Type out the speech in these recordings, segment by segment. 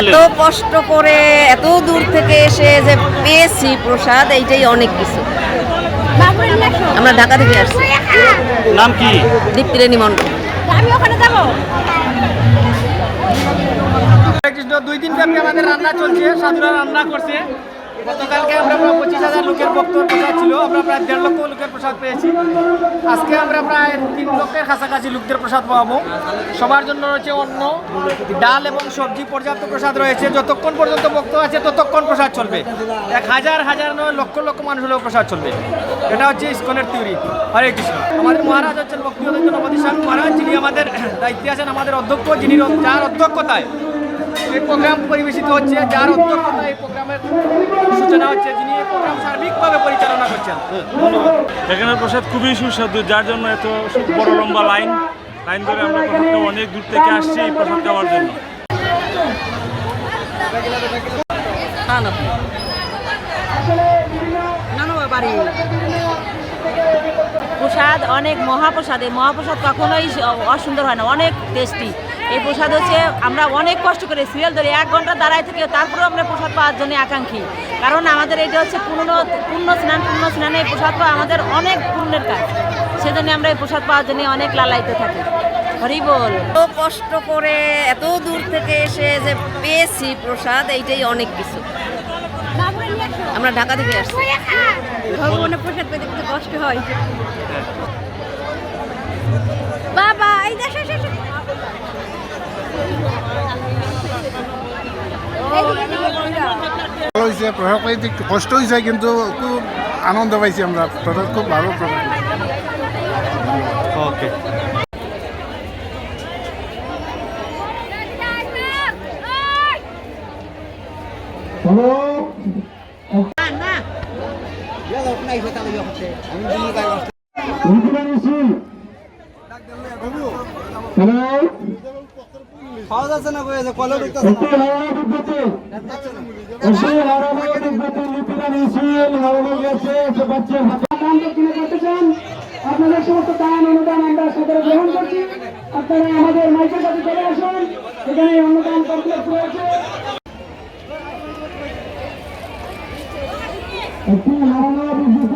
এত কষ্ট করে এত দূর থেকে এসে যে পেয়েছি প্রসাদ এইটাই অনেক কিছু। আমরা ঢাকা থেকে আসছি। নাম কি? দীপ্তিরেণী মন্ডল আমি ওখানে যাব। কৃষ্ণ দুই দিন ব্যাপী আমাদের রান্না চলছে সাধুরা রান্না করছে। গতকালকে আমরা প্রায় পঁচিশ হাজার লোকের বক্তব্য প্রসাদ ছিল আমরা প্রায় দেড় লক্ষ লোকের প্রসাদ পেয়েছি। আজকে আমরা প্রায় তিন লক্ষের কাছাকাছি লোকদের প্রসাদ পাবো। সবার জন্য রয়েছে অন্ন, ডাল এবং সবজি, পর্যাপ্ত প্রসাদ রয়েছে। যতক্ষণ পর্যন্ত বক্ত আছে, ততক্ষণ প্রসাদ চলবে। এক হাজার হাজার নয়, লক্ষ লক্ষ মানুষ হলেও প্রসাদ চলবে। এটা হচ্ছে ইস্কনের থিওরি হরে কৃষ্ণ। আমাদের মহারাজ হচ্ছেন ভক্তিগত নবদী স্বামী মহারাজ। যিনি আমাদের দায়িত্বে আছেন, আমাদের অধ্যক্ষ, যিনি যার অধ্যক্ষতায় এই প্রোগ্রাম পরিবেশিত হচ্ছে যার অধ্যক্ষতা এই প্রোগ্রামের সূচনা হচ্ছে যিনি এই প্রোগ্রাম সার্বিকভাবে পরিচালনা করছেন। এখানে প্রসাদ খুবই সুস্বাদু যার জন্য এত বড় লম্বা লাইন। লাইন ধরে আমরা প্রসাদটা অনেক দূর থেকে আসছি এই প্রসাদ খাওয়ার জন্য। প্রসাদ অনেক মহাপ্রসাদ এই মহাপ্রসাদ কখনোই অসুন্দর হয় না অনেক টেস্টি এই প্রসাদ হচ্ছে আমরা অনেক কষ্ট করে সিরিয়াল ধরে এক ঘণ্টা দাঁড়ায় থেকে তারপরেও আমরা প্রসাদ পাওয়ার জন্য আকাঙ্ক্ষী কারণ আমাদের এটা হচ্ছে পূর্ণ পূর্ণ স্নান পূর্ণ স্নানে এই প্রসাদ পাওয়া আমাদের অনেক পুণ্যের কাজ। সেজন্য আমরা এই প্রসাদ পাওয়ার জন্য অনেক লালায়িত থাকি। হরি বল। এত কষ্ট করে এত দূর থেকে এসে যে পেয়েছি প্রসাদ এইটাই অনেক কিছু। আমরা ঢাকা থেকে আসছি। ভগবানের প্রসাদ পেতে কষ্ট হয়। ভালো হয়েছে একটু কষ্ট হয়েছে কিন্তু খুব আনন্দ পাইছি আমরা। প্রসাদ খুব ভালো ওকে আপনাদের সমস্ত দান অনুদান আমরা সাদরে গ্রহণ করছি। আপনারা আমাদের মাইকের কাছে চলে আসুন। এখানে অনুদান কমপ্লেক্স রয়েছে একটি হারানোর বিদ্যুৎ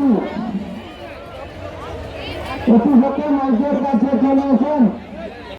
একটি হতে মাইকের কাছে চলে আসুন।